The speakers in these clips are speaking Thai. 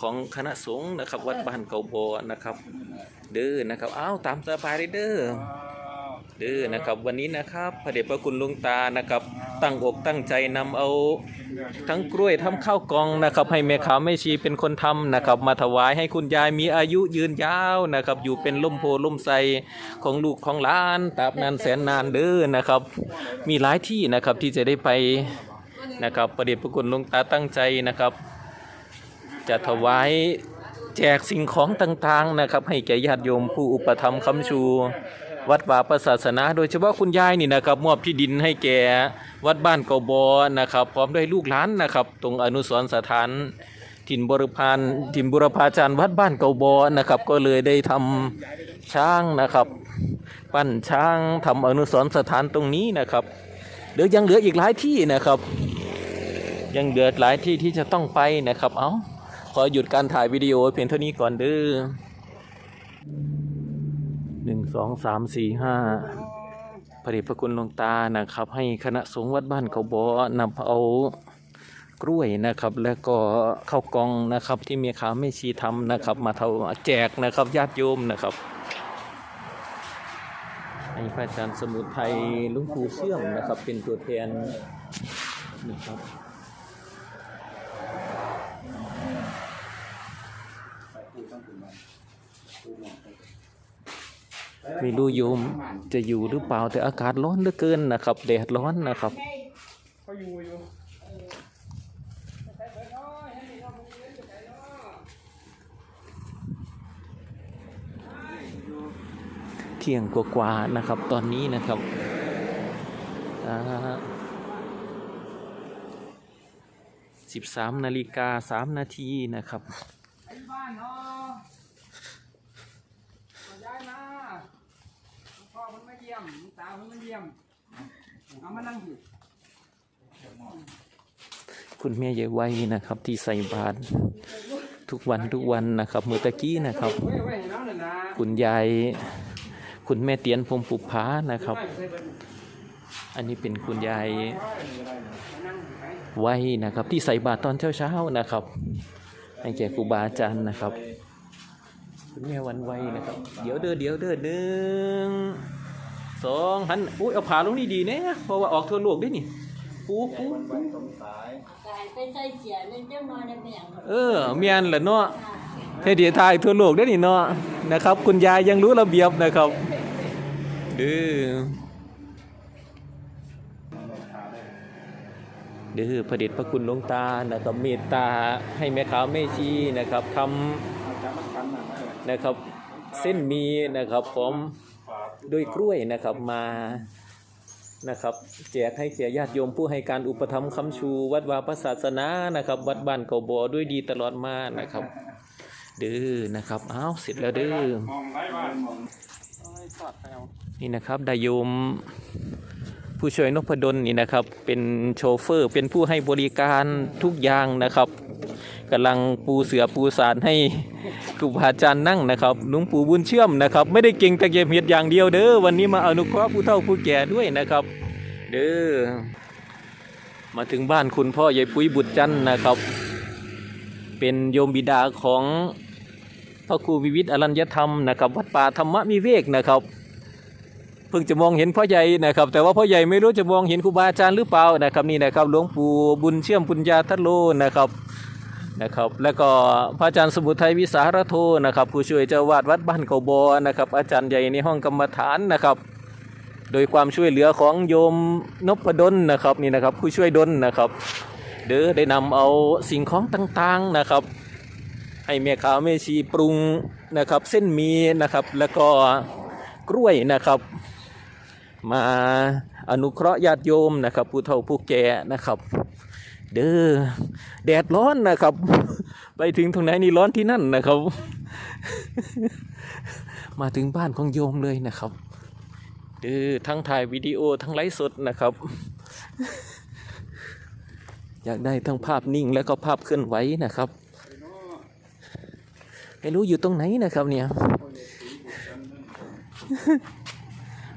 ของคณะสงฆ์นะครับ วัดบ้านเก่าบอนะครับ เด้อนะครับอ้าวตามสบายเลยเด้อเด้อนะครับวันนี้นะครับพระเดชพระคุณหลวงตานะครับ ตั้งอกตั้งใจนำเอาทั้งกล้วยทำข้าวกล่องนะครับ ให้แม่ขาวแม่ชีเป็นคนทำนะครับ มาถวายให้คุณยายมีอายุยืนยาวนะครับ อยู่เป็นล่มโพล่มไทรของลูกของหลานตราบนานแสนนานเด้อนะครับ มีหลายที่นะครับที่จะได้ไปนะครับประเดชพระคุณหลวงตาตั้งใจนะครับ จะถวายแจกสิ่งของต่างๆนะครับ ให้แก่ญาติโยมผู้อุปถัมภ์ค้ำชู วัดวาประศาสนา โดยเฉพาะคุณยายนี่นะครับมอบที่ดินให้แก่วัดบ้านเกาบอนะครับ พร้อมด้วยลูกหลานนะครับ ตรงอนุสรณ์สถานถิ่นบริพานถิ่นบุรพาจารย์วัดบ้านเกาบอนะครับ ก็เลยได้ทำช้างนะครับ ปั้นช้างทำอนุสรณ์สถานตรงนี้นะครับเดี๋ยวยังเหลืออีกหลายที่นะครับ ยังเหลือหลายที่ที่จะต้องไปนะครับเอาข อหยุดการถ่ายวิดีโอเพียงเท่านี้ก่อนเด้อหนึ่งสองสามสี่ห้าพระเดชพระคุณหลวงตานะครับ ให้คณะสงฆ์วัดบ้านเขาบอนำเอากล้วยนะครับ แล้วก็ข้าวกล่องนะครับที่เมียขาวไม่ชีทำนะครับ มาเทาแจกนะครับญาติโยมนะครับให้พระอาจารย์สมุทัยลุงปู่เชื่อมนะครับ เป็นตัวแทนนะครับ ไม่รู้โยมจะอยู่หรือเปล่าแต่อากาศร้อนเหลือเกินนะครับแดดร้อนนะครับเขาอยู่อยู่เที่ยงกว่าๆนะครับ ตอนนี้นะครับสิบสามนาฬิกาสามนาทีนะครับ ไอ้บ้านเนาะมาย้ายมาหลวงพ่อ มันมาเยี่ยมหลวงตามันมาเยี่ยมเอามานั่งอยู่คุณแม่ยายไว้นะครับ ที่ใส่บาตรทุกวันทุกวันนะครับ เมื่อตะกี้นะครับ เว้ยเว้ยให้น้องน่ะนะคุณยายคุณแม่เตียนพรหมปุพานะครับไม่เคยเป็นอันนี้เป็นคุณยายมานั่งไปไว้นะครับ ที่ใส่บาตรตอนเช้าๆนะครับให้แก่ครูบาอาจารย์นะครับ คุณแม่วันไว้นะครับ เดี๋ยวเด้อเดี๋ยวเด้อหนึ่ง สองหันอุ้ยเอาผาลงนี่ดีเนี่ยเพราะว่าออกทั่วโลกได้นี่ปูปูปูกายไปใส่เสียเล่นเจ้าน้อยเป็นอย่างเออเมียนแหละเนาะเทเดียทายทั่วโลกได้นี่เนาะนะครับ คุณยายยังรู้ระเบียบนะครับดื้อดื้อพระเดชพระคุณหลวงตานะครับเมตตาให้แม่ขาวแม่ชีนะครับทำนะครับ เส้นมีนะครับพร้อม ด้วยกล้วยนะครับมานะครับแจกให้แก่ญาติโยมผู้ให้การอุปถัมภ์คำชู วัดวาพระศาสนานะครับ วัดบ้านเก่าบ่อด้วยดีตลอดมานะครับดื้อนะครับอ้าวเสร็จแล้วดื้อนี่นะครับได้โยมผู้ช่วยนพดลนี่นะครับ เป็นโชเฟอร์เป็นผู้ให้บริการทุกอย่างนะครับ กำลังปูเสือปูสารให้ครูบาอาจารย์นั่งนะครับหลวงปู่บุญเชื่อมนะครับ ไม่ได้เก่งแต่เก็บเห็ดอย่างเดียวเด้อวันนี้มาอนุเคราะห์ผู้เฒ่าผู้แก่ด้วยนะครับ เด้อมาถึงบ้านคุณพ่อยายปุ้ยบุตรจันนะครับ เป็นโยมบิดาของพระครูวิวิทย์อรัญญธรรมนะครับ วัดป่าธรรมวิเวกนะครับเพิ่งจะมองเห็นพ่อใหญ่นะครับ แต่ว่าพ่อใหญ่ไม่รู้จะมองเห็นครูบาอาจารย์หรือเปล่านะครับนี่นะครับหลวงปู่บุญเชื่อมปุญญาทัตโลนะครับ นะครับแล้วก็พระอาจารย์สมุทัยวิสารโทนะครับผู้ช่วยเจ้าวาดวัดบ้านเขาบอนะครับอาจารย์ใหญ่ในห้องกรรมฐานนะครับ โดยความช่วยเหลือของโยมนพดลนะครับนี่นะครับผู้ช่วยดลนะครับเด้อได้นำเอาสิ่งของต่างๆนะครับ ให้แม่ขาวแม่ชีปรุงนะครับเส้นมีนะครับแล้วก็กล้วยนะครับ มาอนุเคราะห์ญาติโยมนะครับผู้เฒ่าผู้แก่นะครับ เด้อแดดร้อนนะครับ ไปถึงตรงไหนนี่ร้อนที่นั่นนะครับ มาถึงบ้านของโยมเลยนะครับเด้อทั้งถ่ายวิดีโอทั้งไลฟ์สดนะครับ อยากได้ทั้งภาพนิ่งแล้วก็ภาพเคลื่อนไหวนะครับไม่รู้อยู่ตรงไหนนะครับเนี่ย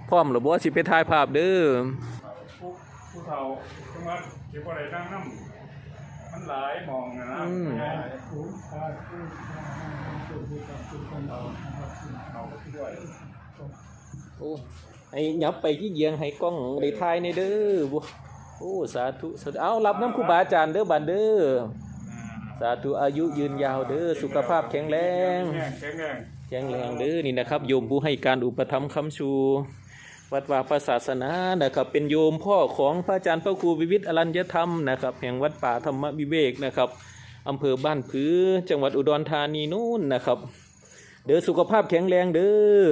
พร้อมหรือบ่สิไปถ่ายภาพเด้อ ผู้ผู้เฒ่าจังหวัดเก็บอะไรนั่งน้ำมันหลายมองนะอืมเอาเอาด้วยโอ้ให้ยับไปที่เยียงให้กล้องได้ถ่ายในเด้อบ่โอ้สาธุสาธุเอารับน้ำครูบาอาจารย์เด้อบัดเด้อสาธุอายุยืนยาวเด้อสุขภาพแข็งแรงแข็งแข็งแรง แข็งแรงเด้อนี่นะครับโยมผู้ให้การอุปถัมภ์คำชู วัดวาพระศาสนานะครับ เป็นโยมพ่อของพระอาจารย์พระครูวิวิทย์อรัญญธรรมนะครับ แห่งวัดป่าธรรมวิเวกนะครับอำเภอบ้านผือจังหวัดอุดรธานีนู่นนะครับ เด้อสุขภาพแข็งแรงเด้อ